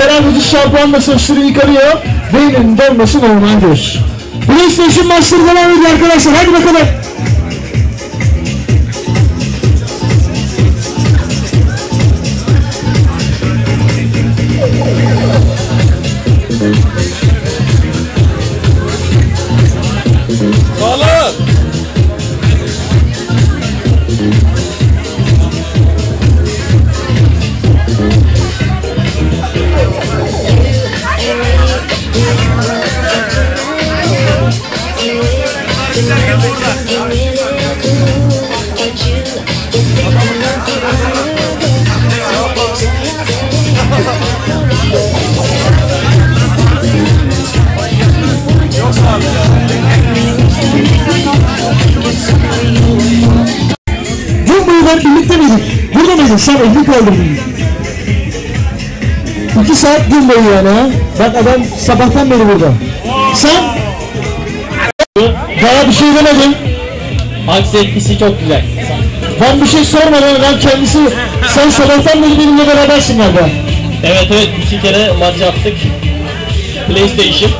Fenerbahçe şampuanla saçları yıkanıyor. Beynin dönmesi normaldir. PlayStation maçları devam ediyor arkadaşlar. Hadi bakalım. Buradan birlikte miydik? Burada mıydın? Sen evli kaldın. İki saat gün boyu yani ha. Bak adam sabahtan beri burada. Sen? Daha bir şey demedim. Aksi etkisi çok güzel. Ben bir şey sormadan ben kendisi sen sabahtan beri benimle berabersin galiba. Evet evet iki kere maç yaptık. PlayStation.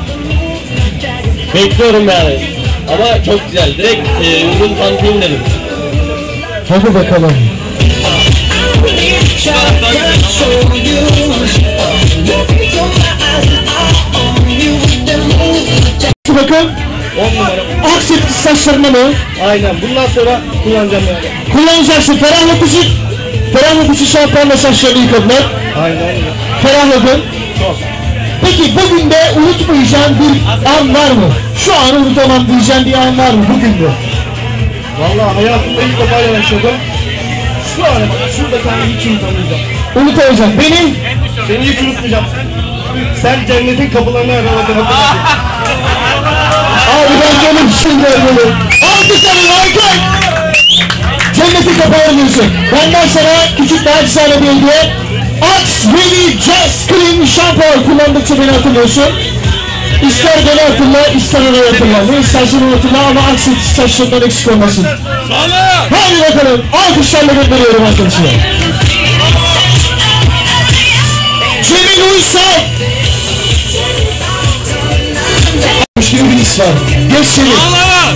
Bekliyorum yani. Ama çok güzel. Direkt e, ürün tanıtayım dedim. Hadi bakalım. Bakalım. 10 numara. Aksept saçlarına mı? Aynen. Bundan sonra kullanacağım yani. Kullanacaksın. Ferahlatıcı. Ferahlatıcı şampuanla saçlarını yıkadılar. Aynen. Ferahladın. Çok. Peki bugün de unutmayacağın bir an var mı? Şu an unutamam diyeceğin bir an var mı bugün de? Vallahi hayatımda ilk defa yaşadım. Şu an şurada kendimi hiç unutamayacağım. Unutamayacağım. Benim Seni hiç unutmayacağım. Sen cennetin kapılarını araladın ben canım şimdi öyle. Alkışlarım alkış. Cennetin kapağı diyorsun. Benden sana küçük bir acizane bir hediye. Axe Really Just Clean şampuan kullandıkça beni hatırlıyorsun. İster beni hatırla, ister orayı hatırla. Ne istersen onu hatırla ama Axe saçlarından eksik olmasın. Hadi bakalım. Alkışlarla gönderiyorum arkadaşlar. Cemil Uysal. Hoş gibi bir his var.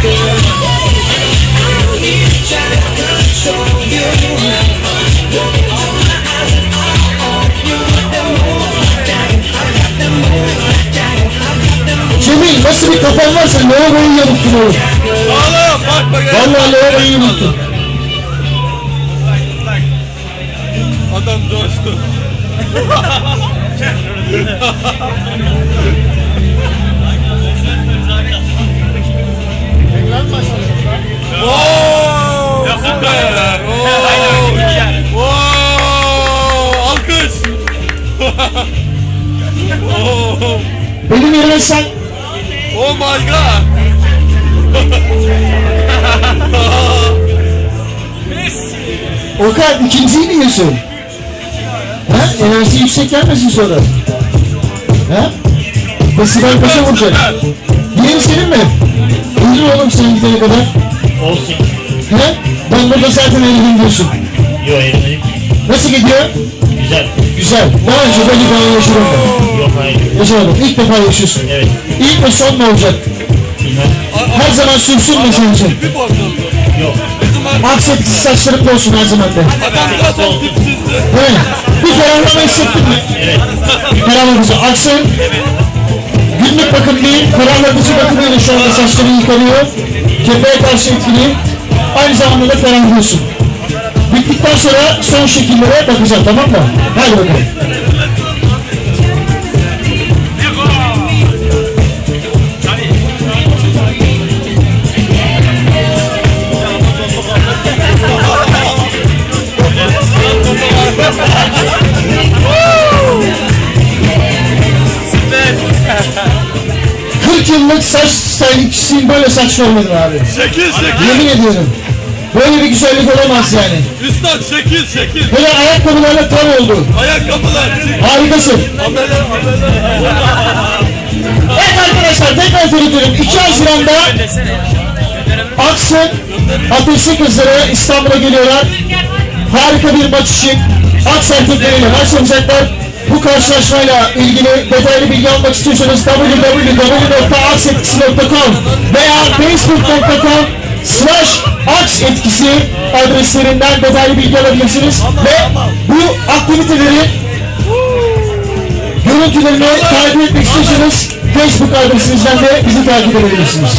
Geç Cemil. Nasıl bir kafan varsa lavaboyu yamuktun oğlum. Sağlık. Bak bak. Vallahi lavaboyu yamuktun. Adam coştu. Oo, süper. Oo. Oo, alkış. Oo, Benim yerime sen oh my god. Okan ikinciyi mi yiyorsun? Ha? Enerji yüksek gelmesin sonra. Ha? Festival kaça vuracak? Diğeri senin mi? Buyurun oğlum sen gidene kadar. Olsun. Ha? Ben burada zaten eridim diyorsun. Yo eğlendik. Nasıl gidiyor? Güzel. Güzel. Daha önce ben İbrahim'le yaşadım ben. Yok hayır. Yaşamadım. İlk defa yaşıyorsun. Evet. İlk ve son mu olacak? Bilmem. Her zaman sürsün mü senin için? Bir. Yok. Adam Aksetsiz saçların olsun zaten tipsizdi. Evet. Bir ferahlama hissettin mi? Evet. Ferahlatıcı. Aksın. Günlük bakım değil, ferahlatıcı bakımıyla şu anda saçları yıkanıyor. Kepeğe karşı etkili. Aynı zamanda da ferahlıyorsun. Bittikten sonra son şekillere bakacağım tamam mı? Hadi bakalım. Yıllık saç stylingçisiyim böyle saç görmedim abi. Şekil şekil. Yemin ediyorum. Böyle bir güzellik olamaz yani. Üstad şekil şekil. Böyle ayakkabılarla tam oldu. Ayakkabılar. Harikasın. Amele amele. Evet arkadaşlar tekrar söylüyorum. 2 Haziran'da Aksın Ateşli Kızları İstanbul'a geliyorlar. Harika bir maç için Aks erkekleriyle maç yapacaklar. Bu karşılaşmayla ilgili detaylı bilgi almak istiyorsanız www.aksetkisi.com veya facebook.com slash aks etkisi adreslerinden detaylı bilgi alabilirsiniz. Ve bu aktiviteleri görüntülerini takip etmek istiyorsanız Facebook adresimizden de bizi takip edebilirsiniz.